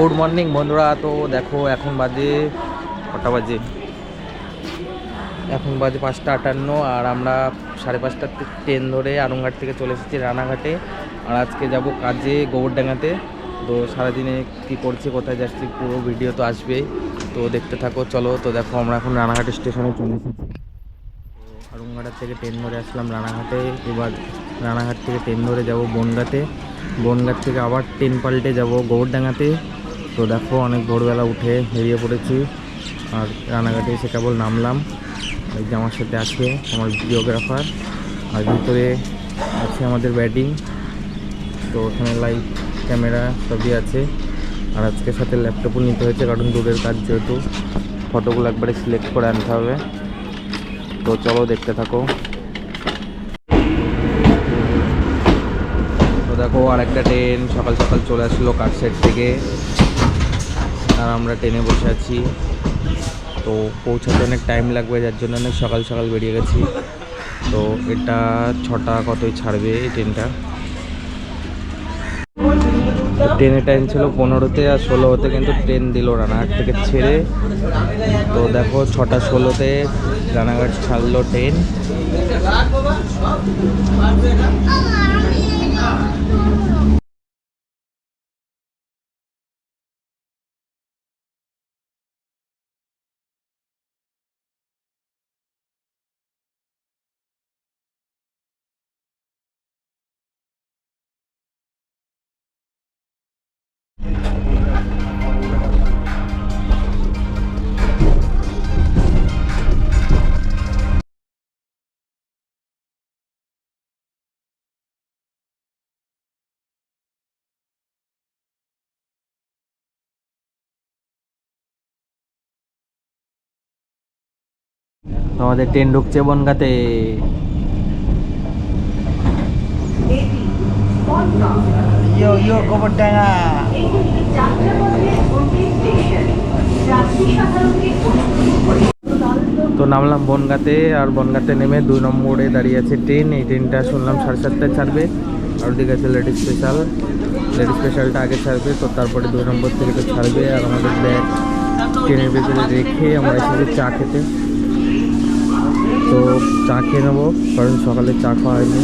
Good morning বন্ধুরা। তো দেখো, এখন বাজে কটা বাজে? এখন বাজে পাঁচটা আটান্ন আর আমরা সাড়ে পাঁচটার ট্রেন ধরে আরংঘাট থেকে চলে এসেছি রানাঘাটে। আর আজকে যাব কাজে গোবরডাঙ্গাতে। তো সারাদিনে কি করছি, কোথায় যাচ্ছি, পুরো ভিডিও তো আসবেই তো দেখতে থাকো, চলো। তো দেখো, আমরা এখন রানাঘাট স্টেশনে চলে এসেছি। তো আরংঘাটার থেকে ট্রেন ধরে আসলাম রানাঘাটে। এবার রানাঘাট থেকে ট্রেন ধরে যাব বনগাতে। বনগাঁ থেকে আবার ট্রেন পাল্টে যাব গোবরডাঙ্গাতে। তো দেখো, অনেক ভোরবেলা উঠে বেরিয়ে পড়েছি। আর রানাঘাটে এসে কেবল নামলাম। এই যে আমার সাথে আছে আমার ভিডিওগ্রাফার আর ভিতরে আছে আমাদের ব্যাটিং তো ওখানে লাইট ক্যামেরা সবই আছে। আর আজকে সাথে ল্যাপটপও নিতে হয়েছে, কারণ দূরের কাজ যেহেতু। ফটোগুলো একবারে সিলেক্ট করে আনতে হবে। তো চলো দেখতে থাকো। তো দেখো আর একটা ট্রেন সকাল সকাল চলে আসলো কাটসেট থেকে। আর আমরা ট্রেনে বসে আছি। তো পৌঁছাতে অনেক টাইম লাগবে, যার জন্য অনেক সকাল সকাল বেরিয়ে গেছি। তো এটা ছটা কতই ছাড়বে এই ট্রেনটা? ট্রেনের টাইম ছিল পনেরোতে আর ষোলোতে, কিন্তু ট্রেন দিল রানাঘাট থেকে ছেড়ে। তো দেখো ছটা ষোলোতে রানাঘাট ছাড়লো ট্রেন। তো আমাদের ট্রেন ঢুকছে বনগাতে। ইয়ো ইয়ো গোবরডাঙ্গা তো নামলাম বনগাতে আর বনগাতে নেমে দুই নম্বরে দাঁড়িয়ে আছে ট্রেন। এই ট্রেনটা শুনলাম সাড়ে সাতটায় ছাড়বে আর ওদিকে আছে লেডিস স্পেশাল। লেডিস স্পেশালটা আগে ছাড়বে তো তারপরে দুই নম্বর থেকে তো ছাড়বে। আর আমাদের ব্যাগ ট্রেনের ভেতরে রেখে আমরা এসেছি চা খেতে। তো চা খেয়ে নেব কারণ সকালে চা খাওয়া হয়নি।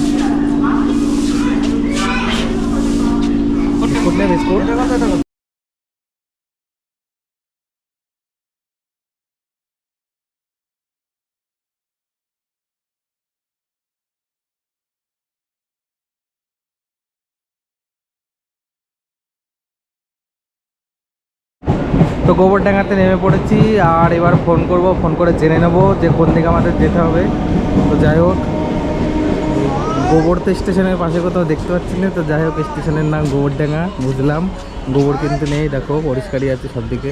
তো গোবরডাঙ্গাতে নেমে পড়েছি আর এবার ফোন করব, ফোন করে জেনে নেব যে কোন দিকে আমাদের যেতে হবে। তো যাই হোক, গোবর তো স্টেশনের পাশে কোথাও দেখতে পাচ্ছি না, তো যাই হোক, স্টেশনের নাম গোবরডাঙ্গা বুঝলাম। গোবর কিন্তু নেই, দেখো, পরিষ্কারই আছে সব দিকে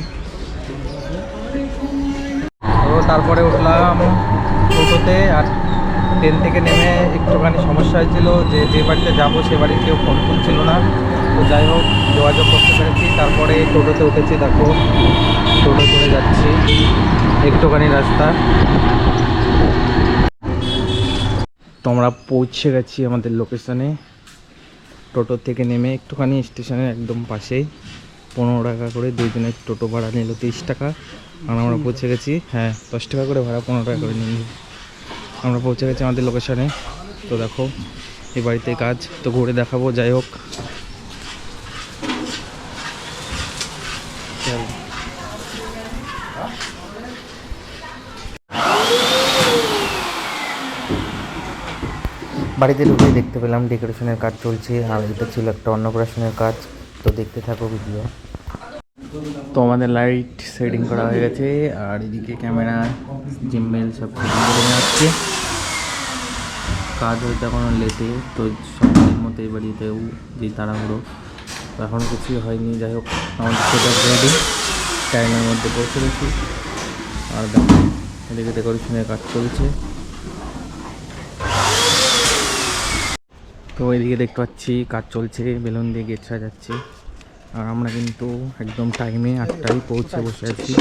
তো তারপরে উঠলাম টোটোতে আর ট্রেন থেকে নেমে একটুখানি সমস্যা হয়েছিল যে যে বাড়িতে যাব সে বাড়ির কেউ ফোন তুলছিল না। তো যাই হোক, যোগাযোগ করতে পেরেছি। তারপরে টোটোতে উঠেছি, দেখো। টোটো করে যাচ্ছি। একটুখানি রাস্তা। তো আমরা পৌঁছে গেছি আমাদের লোকেশনে টোটো থেকে নেমে একটুখানি স্টেশনের একদম পাশেই। পনেরো টাকা করে দুজনের টোটো ভাড়া নিল, তিরিশ টাকা। আর আমরা পৌঁছে গেছি হ্যাঁ দশ টাকা করে ভাড়া, পনেরো টাকা করে নিল। আমরা পৌঁছে গেছি আমাদের লোকেশনে তো দেখো এই বাড়িতে কাজ। তো ঘুরে দেখাবো, যাই হোক চলো। বাড়িতে ঢুকে দেখতে পেলাম ডেকোরেশনের কাজ চলছে, আর এটা ছিল একটা অন্নপ্রাশনের কাজ, তো দেখতে থাকো ভিডিও তো আমাদের লাইট সেটিং করা হয়ে গেছে, আর এদিকে ক্যামেরা জিম্মেল সব হচ্ছে। কাজ হয়তো এখনও লেটে তো সকালের মতো এই বাড়িতেও যে তাড়াহুড়ো এখনও কিছুই হয়নি, যাই হোক, আমাদের সেটা রেডি টাইমের মধ্যে পৌঁছে গেছি আর দেখো, এদিকে ডেকোরেশনের কাজ চলছে। তো এদিকে দেখতে পাচ্ছি কাজ চলছে, বেলুন দিয়ে গেট সাজাচ্ছে। আর আমরা কিন্তু একদম টাইমে আটটায় পৌঁছে বসে আছি।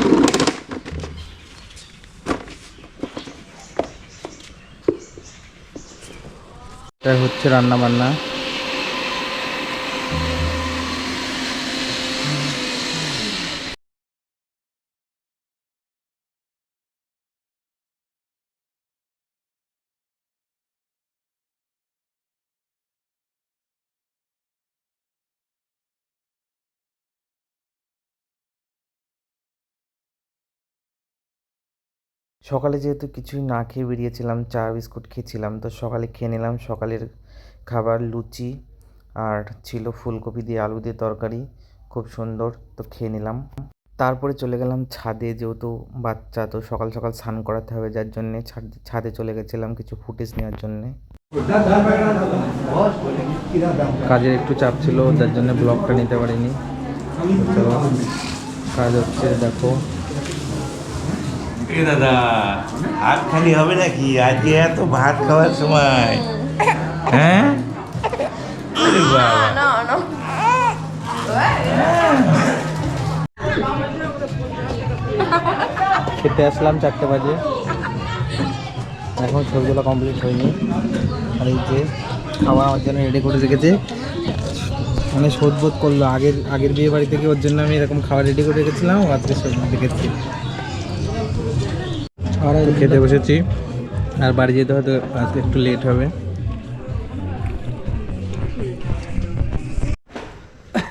এটা হচ্ছে রান্না বান্না সকালে যেহেতু কিছুই না খেয়ে বেরিয়েছিলাম, চা, বিস্কুট খেয়েছিলাম, তো সকালে খেয়ে নিলাম। সকালের খাবার লুচি আর ছিল ফুলকপি দিয়ে আলু দিয়ে তরকারি, খুব সুন্দর, তো খেয়ে নিলাম। তারপরে চলে গেলাম ছাদে, যেহেতু বাচ্চা, তো সকাল সকাল স্নান করাতে হবে, যার জন্যে ছাদ- চলে গেছিলাম কিছু ফুটেজ নেওয়ার জন্যে। কাজের একটু চাপ ছিল, যার জন্য ব্লগটা নিতে পারিনি। তো কাজ হচ্ছে, দেখো। এ দাদা হাত খালি হবে নাকি? আজকে এত ভাত খাওয়ার সময়। হ্যাঁ. খেতে আসলাম চারটে বাজে। এখন ছবিগুলো কমপ্লিট হয়নি। আর এই যে খাবার আমার জন্য রেডি করে রেখেছে। মানে শোধবোধ করল। আগের আগের বিয়ে বাড়ি থেকে ওর জন্য আমি এরকম খাবার রেডি করে রেখেছিলাম আজকে শোধ রেখেছি আর খেতে বসেছি। আর বাড়ি যেতে হয়তো আজকে একটু লেট হবে।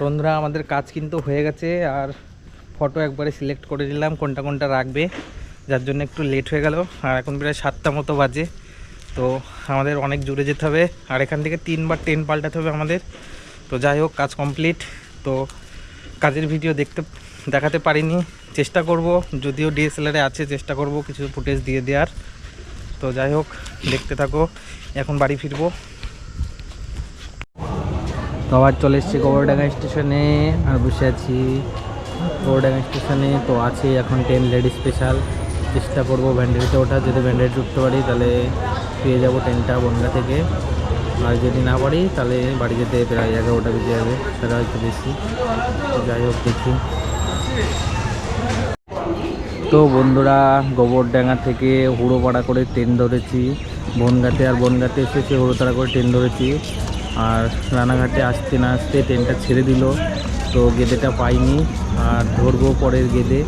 বন্ধুরা, আমাদের কাজ কিন্তু হয়ে গেছে। আর ফটো একবারে সিলেক্ট করে দিলাম কোনটা কোনটা রাখবে। যার জন্য একটু লেট হয়ে গেল। আর এখন প্রায় সাতটা মতো বাজে। তো আমাদের অনেক জুড়ে যেতে হবে। আর এখান থেকে তিনবার ট্রেন পাল্টাতে হবে আমাদের। তো যাই হোক, কাজ কমপ্লিট তো কাজের ভিডিও দেখতে দেখাতে পারিনি। চেষ্টা করব, যদিও ডিএসএলআরে আছে, চেষ্টা করব কিছু ফুটেজ দিয়ে দেওয়ার। তো যাই হোক, দেখতে থাকো, এখন বাড়ি ফিরবো। তো আবার চলে এসেছি গোবরডাঙ্গা স্টেশনে, আর বসে আছি গোবরডাঙ্গা স্টেশনে। তো আছে এখন ট্রেন লেডি স্পেশাল চেষ্টা করব ভ্যান্ডারিতে ওঠা যদি ভ্যান্ডারিতে উঠতে পারি তাহলে পেয়ে যাব ট্রেনটা বনগা থেকে। আর যদি না পারি তাহলে বাড়ি যেতে প্রায় এগারোটা বেজে যাবে, সেটা হয়তো বেশি। যাই হোক, দেখি। তো বন্ধুরা, গোবরডাঙ্গা থেকে হুড়োপাড়া করে ট্রেন ধরেছি। বনগাতে আর বনগাতে এসেছে হুড়োতাড়া করে ট্রেন ধরেছি। আর রানাঘাটে আসতে না আসতে ট্রেনটা ছেড়ে দিল। তো গেদেটা পাইনি। আর ধরবো পরের গেদে।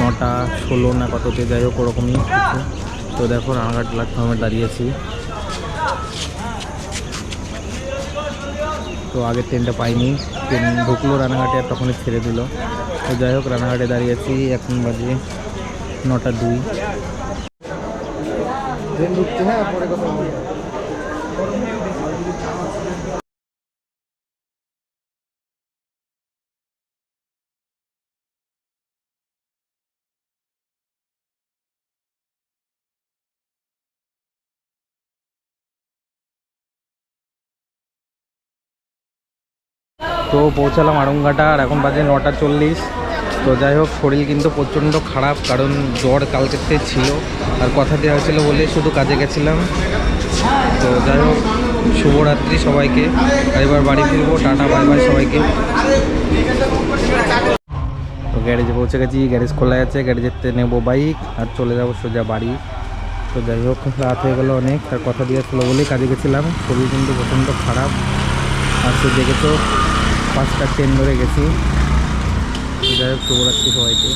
নটা ষোলো না কততে, যাই হোক ওরকমই তো দেখো, রানাঘাট প্ল্যাটফর্মে দাঁড়িয়েছি তো আগের ট্রেনটা পাইনি। ট্রেন ঢুকলো রানাঘাটে আর তখনই ছেড়ে দিল। তো যাই হোক রানাঘাটে দাঁড়িয়েছি এখন বাজে নটা দুই। হ্যাঁ তো পৌঁছালাম আড়ংঘাটা আর এখন বাজে নটা চল্লিশ। তো যাই হোক, শরীর কিন্তু প্রচণ্ড খারাপ, কারণ জ্বর কালকেতে ছিল। আর কথা দেওয়া হয়েছিল বলে শুধু কাজে গেছিলাম। তো যাই হোক, শুভরাত্রি সবাইকে। আর এবার বাড়ি ফিরবো, টাটা, বাই বাই সবাইকে। তো গ্যারেজে পৌঁছে গেছি, গ্যারেজ খোলা আছে গ্যারেজেতে নেব বাইক, আর চলে যাব সোজা বাড়ি। তো যাই হোক, রাত হয়ে গেলো অনেক, আর কথা দিয়েছিল বলেই কাজে গেছিলাম। শরীর কিন্তু প্রচণ্ড খারাপ। আর সে দেখেছ পাঁচটা ট্রেন ধরে গেছি। যাই হোক শুভরাত্রি সবাইকে।